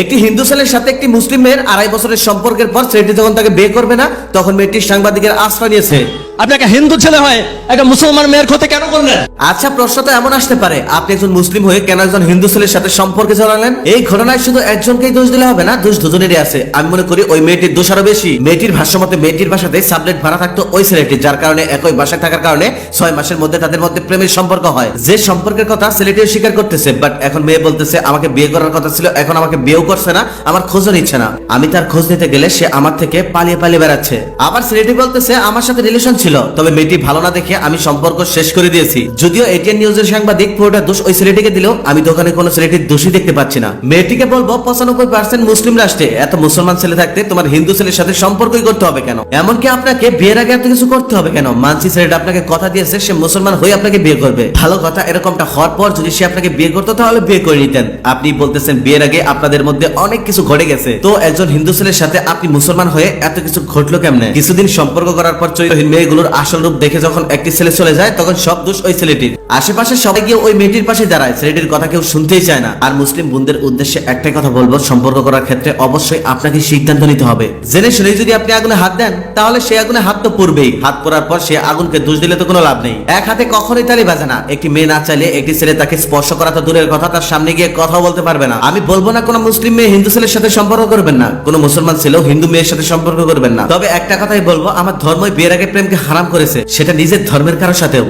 একটি হিন্দু ছেলের সাথে একটি মুসলিম মেয়ের আড়াই বছরের সম্পর্কের পর ছেলেটি যখন তাকে বিয়ে করবে না, তখন মেয়েটি সাংবাদিকের আশ্রয় নিয়েছে। আপনি একটা হিন্দু ছেলে হয় একটা মুসলমান মেয়ের ক্ষতি কেন করলেন? আচ্ছা প্রশ্ন তো এমন আসতে পারে। আপনি একজন মুসলিম হয়ে কেন একজন হিন্দু ছেলের সাথে সম্পর্কে জড়ালেন? এই ঘটনায় শুধু একজনকেই দোষ দিলে হবে না, দোষ দুজনেরই আছে। আমি মনে করি ওই মেয়েটির দোষ আরও বেশি। মেয়েটির ভাষ্যমতে মেয়েটির বাসাতে সাবলেট ভাড়া থাকতো ওই ছেলেটি যার কারণে একই বাসায় থাকার কারণে ছয় মাসের মধ্যে তাদের মধ্যে প্রেমের সম্পর্ক হয়। যে সম্পর্কের কথা ছেলেটিও স্বীকার করতেছে বাট এখন মেয়ে বলতেছে, আমাকে বিয়ে করার কথা ছিল, এখন আমাকে বিয়েও করছে না, আমার খোঁজও নিচ্ছে না। আমি তার খোঁজ নিতে গেলে সে আমার থেকে পালিয়ে পালিয়ে বেড়াচ্ছে। আবার ছেলেটি বলতেছে, আমার সাথে রিলেশন ছিল তবে মেয়েটি ভালো না দেখে আমি সম্পর্ক শেষ করে দিয়েছি। যদিও এটিএন নিউজের সাংবাদিক পুরোটা দোষ ওই ছেলেটিকে দিলেও আমি দোকানে কোনো ছেলেটির দোষী দেখতে পাচ্ছি না। মেয়েটিকে বলব, পঁচানব্বই পার্সেন্ট মুসলিম রাষ্ট্রে এত মুসলমান ছেলে থাকতে তোমার হিন্দু ছেলের সাথে সম্পর্কই করতে হবে কেন? এমনকি আপনাকে বিয়ের আগে এত কিছু করতে হবে কেন? মানসি ছেলেটা আপনাকে কথা দিয়েছে, সে মুসলমান হয়ে আপনাকে বিয়ে করবে। ভালো কথা, এরকমটা হওয়ার পর যদি সে আপনাকে বিয়ে করতো, তাহলে বিয়ে করে নিতেন। আপনি বলতেছেন বিয়ের আগে আপনাদের মধ্যে অনেক কিছু ঘটে গেছে। তো একজন হিন্দু ছেলের সাথে আপনি মুসলমান হয়ে এত কিছু ঘটলো কেমনে? কিছুদিন সম্পর্ক করার পর চরিত্রহীন মেয়েগুলোর আসল রূপ দেখে যখন একটি ছেলে চলে যায়, তখন সব দোষ ওই ছেলেটির। আশেপাশে সবাই গিয়ে ওই মেয়েটির পাশে দাঁড়ায়। ছেলেটির কথা কেউ শুনতেই চায় না। আর মুসলিম বোনদের উদ্দেশ্যে একটাই কথা বলব, সম্পর্ক করার ক্ষেত্রে অবশ্যই আপনাকে সিদ্ধান্ত নিতে হবে। জেনে শুনে যদি আপনি আগুনে হাত দেন, তাহলে সেই আগুনে হাত তো পড়বেই। হাত পড়ার পর সে আগুনকে দোষ দিলে তো কোনো লাভ নেই। এক হাতে কখনোই তালি বাজে না। একটি মেয়ে না চাইলে একটি ছেলে তাকে স্পর্শ করা তো দূরের কথা, তার সামনে গিয়ে কথা বলতে পারবে না। আমি বলব না কোনো মুসলিম মেয়ে হিন্দু ছেলের সাথে সম্পর্ক করবেন না। কোনো মুসলমান ছেলেও হিন্দু মেয়ের সাথে সম্পর্ক করবেন না। তবে একটা কথাই বলব, আমার ধর্মই বিয়ের আগে প্রেমকে হারাম করেছে সেটা নিজের ধর্মের কারোর সাথেও।